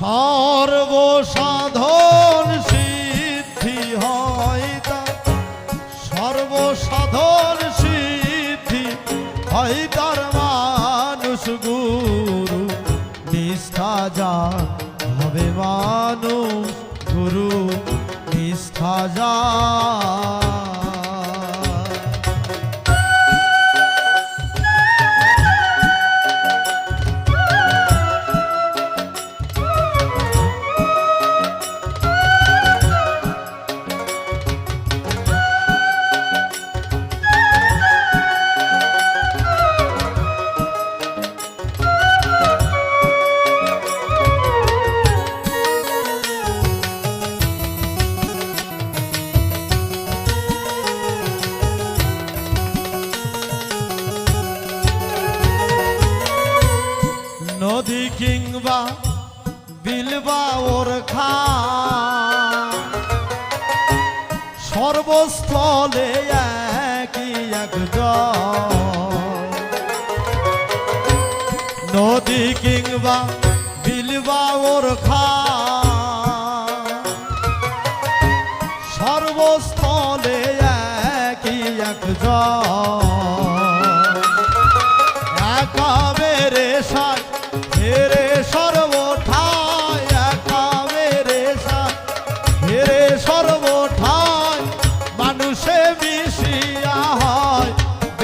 সর্বসাধন সিদ্ধি হয় তার সর্বসাধন সিদ্ধি হয় তার মানুষ গুরু। নিষ্ঠা যা হবে মানুষ গুরু। নিষ্ঠা যা নদী কিংবা বিলবা ওর খা সর্বস্থলে একই। নদী কিংবা বিলবা ওর খা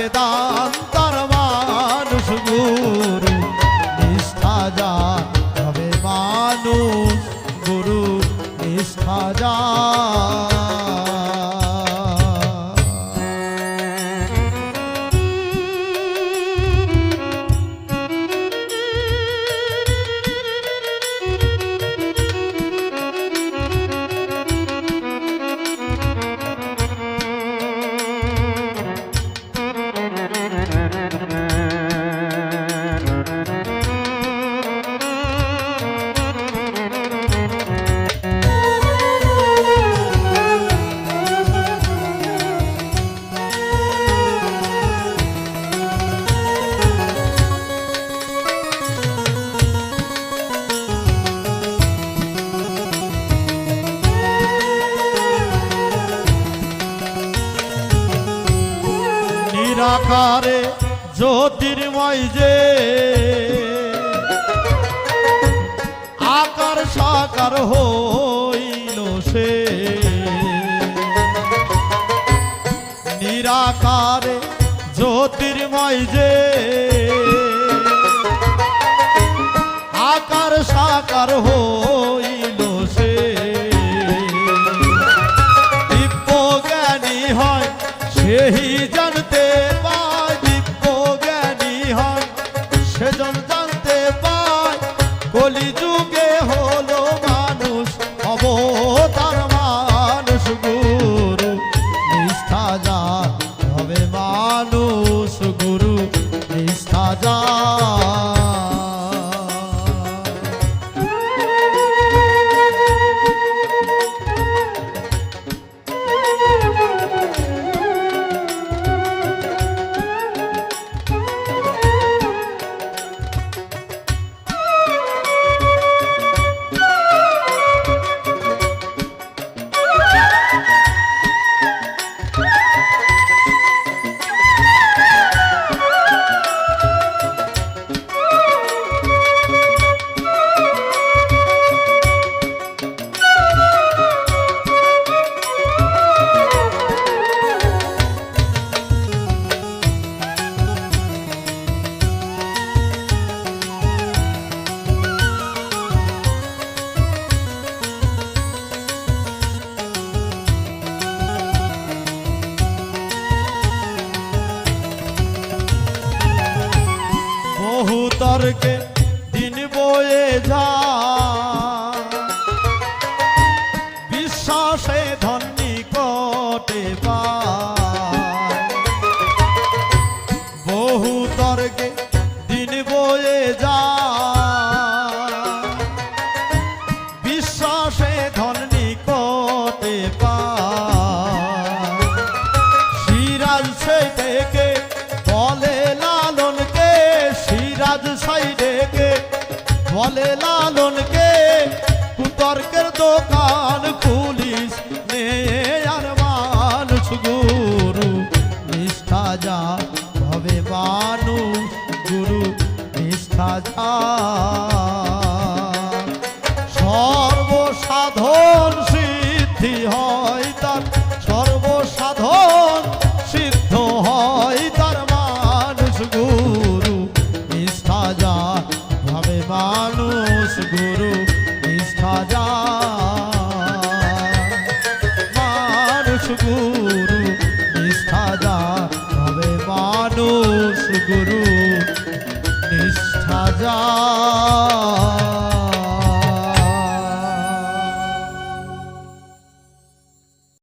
verdade. নিরাকারে জ্যোতির্ময় যে। আকার সাকার হইল সে। নিরাকারে জ্যোতির্ময় যে। আকার সাকার হইল সে। দিব্য জ্ঞানী হয় সেই জানতে তর্কে দিন বয়ে যা বিশ্বাসে ধন্যি কটে পায়। বলে লালনকে, কুতর্কের দোকান খুলিস মেয়ার মানুষ গুরু, নিষ্ঠা যা ভবে মানুষ গুরু, নিষ্ঠা যা। সর্বসাধন সিদ্ধি হয়। মানুষ গুরু নিষ্ঠা যা মানুষ গুরু নিষ্ঠা যা তবে মানুষ গুরু নিষ্ঠা যায়